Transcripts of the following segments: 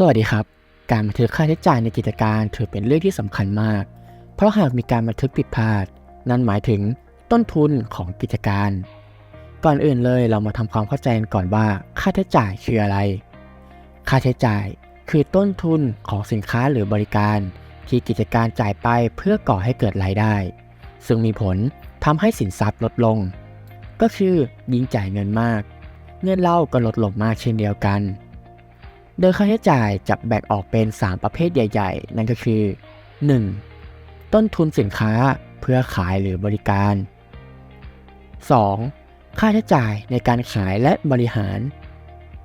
สวัสดีครับ การบันทึกค่าใช้จ่ายในกิจการถือเป็นเรื่องที่สำคัญมาก เพราะหากมีการบันทึกผิดพลาด นั่นหมายถึงต้นทุนของกิจการ ก่อนอื่นเลยเรามาทำความเข้าใจกันก่อนว่าค่าใช้จ่ายคืออะไร ค่าใช้จ่ายคือต้นทุนของสินค้าหรือบริการ ที่กิจการจ่ายไปเพื่อก่อให้เกิดรายได้ ซึ่งมีผลทำให้สินทรัพย์ลดลง ก็คือยิ่งจ่ายเงินมาก เงินเราก็ลดลงมากเช่นเดียวกัน โดยค่าใช้จ่ายจะแบ่งออกเป็น 3 ประเภทใหญ่ ๆ นั่นก็คือ 1. ต้นทุนสินค้าเพื่อขายหรือบริการ 2. ค่าใช้จ่ายในการขายและบริหาร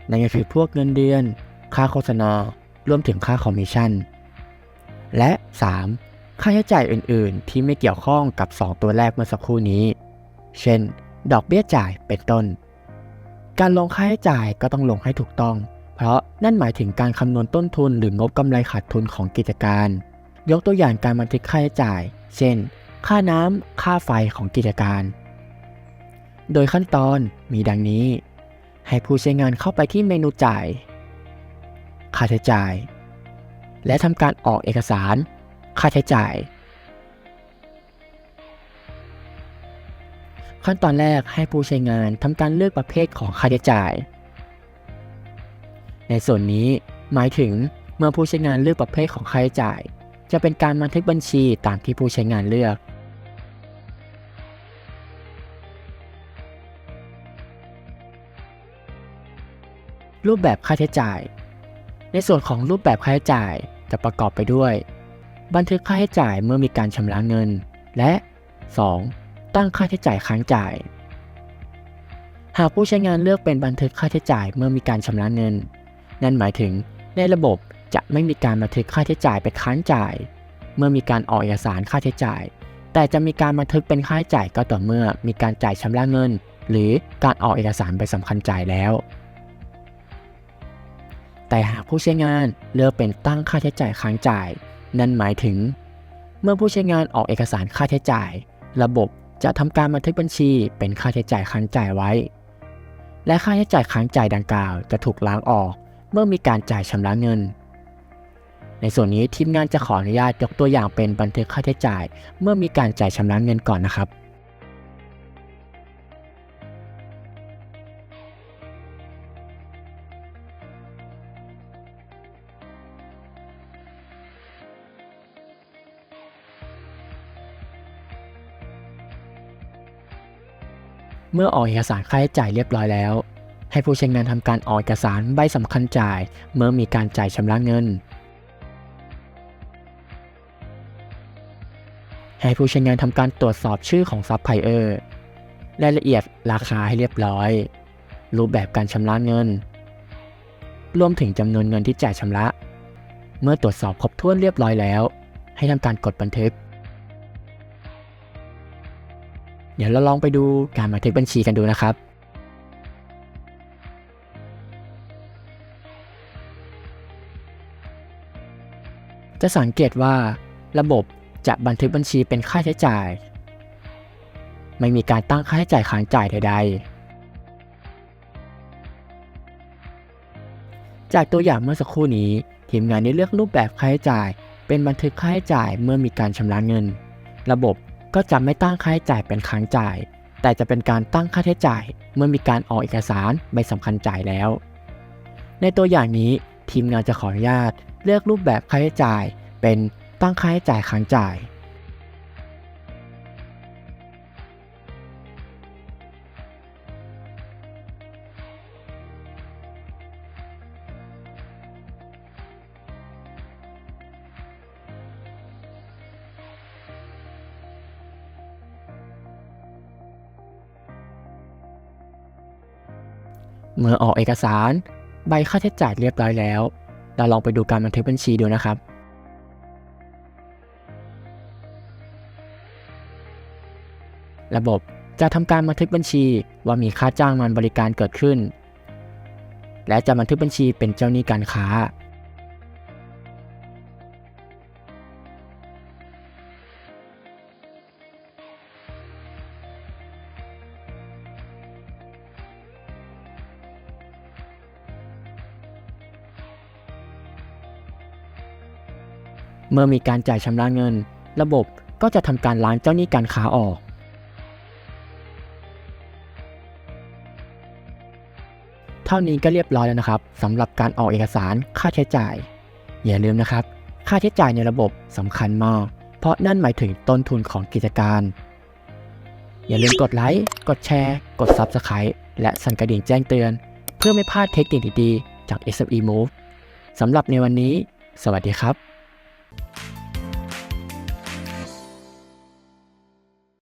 นั่นก็คือพวกเงินเดือน ค่าโฆษณา รวมถึงค่าคอมมิชชั่น และ 3. ค่าใช้จ่ายอื่น ๆ ที่ไม่เกี่ยวข้องกับ 2 ตัวแรกเมื่อสักครู่นี้ เช่น ดอกเบี้ยจ่ายเป็นต้น การลงค่าใช้จ่ายก็ต้องลงให้ถูกต้อง เพราะนั่นหมายถึงการคำนวณต้นทุนหรืองบกำไรขาดทุนของกิจการ ยกตัวอย่างการบันทึกค่าใช้จ่าย เช่น ค่าน้ำค่าไฟของกิจการ โดยขั้นตอนมีดังนี้ ให้ผู้ใช้งานเข้าไปที่เมนูจ่าย ค่าใช้จ่าย และทำการออกเอกสาร ค่าใช้จ่าย ขั้นตอนแรกให้ผู้ใช้งานทำการเลือกประเภทของค่าใช้จ่าย ในส่วนนี้หมายถึงเมื่อผู้ใช้งานเลือกประเภทของค่าใช้จ่าย จะเป็นการบันทึกบัญชีตามที่ผู้ใช้งานเลือกรูปแบบค่าใช้จ่าย ในส่วนของรูปแบบค่าใช้จ่ายจะประกอบไปด้วย บันทึกค่าใช้จ่ายเมื่อมีการชำระเงิน และ 2. ตั้งค่าใช้จ่ายค้างจ่าย หากผู้ใช้งานเลือกเป็นบันทึกค่าใช้จ่ายเมื่อมีการชำระเงิน นั่นหมายถึงในระบบจะไม่มีการบันทึกค่าใช้จ่ายเป็นค้างจ่าย เมื่อมีการออกเอกสารค่าใช้จ่าย แต่จะมีการบันทึกเป็นค่าใช้จ่ายก็ต่อเมื่อมีการจ่ายชำระเงิน หรือการออกเอกสารใบสำคัญจ่ายแล้ว แต่หากผู้ใช้งานเลือกเป็นตั้งค่าใช้จ่ายค้างจ่าย นั่นหมายถึง เมื่อผู้ใช้งานออกเอกสารค่าใช้จ่าย ระบบจะทำการบันทึกบัญชีเป็นค่าใช้จ่ายค้างจ่ายไว้ และค่าใช้จ่ายค้างจ่ายดังกล่าวจะถูกล้างออก เมื่อมีการจ่ายชำระเงิน ในส่วนนี้ทีมงานจะขออนุญาตยกตัวอย่างเป็นบันทึกค่าใช้จ่าย เมื่อมีการจ่ายชำระเงินก่อนนะครับเมื่อออกเอกสารค่าใช้จ่ายเรียบร้อยแล้ว ให้ผู้ใช้งานทำการออกเอกสารใบสำคัญจ่าย เมื่อมีการจ่ายชำระเงิน ให้ผู้ใช้งานทำการตรวจสอบชื่อของซัพพลายเออร์รายละเอียดราคาให้เรียบร้อย รูปแบบการชำระเงิน รวมถึงจำนวนเงินที่จ่ายชำระ เมื่อตรวจสอบครบถ้วนเรียบร้อยแล้ว ให้ทำการกดบันทึก เดี๋ยวเราลองไปดูการบันทึกบัญชีกันดูนะครับ จะสังเกตว่าระบบจะบันทึกบัญชีเป็นค่าใช้จ่าย ไม่มีการตั้งค่าใช้จ่ายค้างจ่ายใด ๆ จากตัวอย่างเมื่อสักครู่นี้ ทีมงานได้เลือกรูปแบบค่าใช้จ่าย เป็นบันทึกค่าใช้จ่ายเมื่อมีการชำระเงิน ระบบก็จะไม่ตั้งค่าใช้จ่ายเป็นค้างจ่าย แต่จะเป็นการตั้งค่าใช้จ่าย เมื่อมีการออกเอกสารใบสำคัญจ่ายแล้ว ในตัวอย่างนี้ ทีมงานจะขออนุญาต เลือกรูปแบบค่าใช้จ่าย เป็นตั้งค่าใช้จ่ายค้างจ่าย เมื่อออกเอกสาร ใบค่าใช้จ่ายเรียบร้อยแล้ว เราลองไปดูการบันทึกบัญชีดูนะครับ ระบบจะทำการบันทึกบัญชีว่ามีค่าจ้างงานบริการเกิดขึ้น และจะบันทึกบัญชีเป็นเจ้าหนี้การค้า เมื่อมีการจ่ายชำระเงิน ระบบก็จะทำการล้างเจ้าหนี้การค้าออกเท่านี้ก็เรียบร้อยแล้วนะครับสำหรับการออกเอกสารค่าใช้จ่าย อย่าลืมนะครับ ค่าใช้จ่ายในระบบสำคัญมาก เพราะนั่นหมายถึงต้นทุนของกิจการ อย่าลืมกดไลค์กดแชร์ กด Subscribe และสั่นกระดิ่งแจ้งเตือน เพื่อไม่พลาดเทคนิคดีๆจาก SME Move สำหรับในวันนี้ สวัสดีครับ